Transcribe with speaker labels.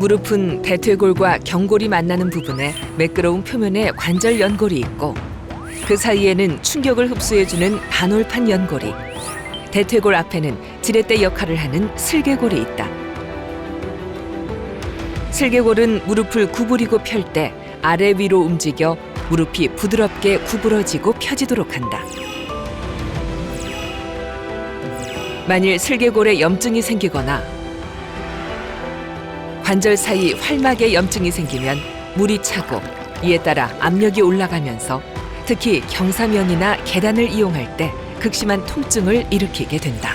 Speaker 1: 무릎은 대퇴골과 경골이 만나는 부분에 매끄러운 표면에 관절 연골이 있고 그 사이에는 충격을 흡수해주는 반올판 연골이 대퇴골 앞에는 지렛대 역할을 하는 슬개골이 있다. 슬개골은 무릎을 구부리고 펼 때 아래 위로 움직여 무릎이 부드럽게 구부러지고 펴지도록 한다. 만일 슬개골에 염증이 생기거나 관절 사이 활막에 염증이 생기면 물이 차고 이에 따라 압력이 올라가면서 특히 경사면이나 계단을 이용할 때 극심한 통증을 일으키게 된다.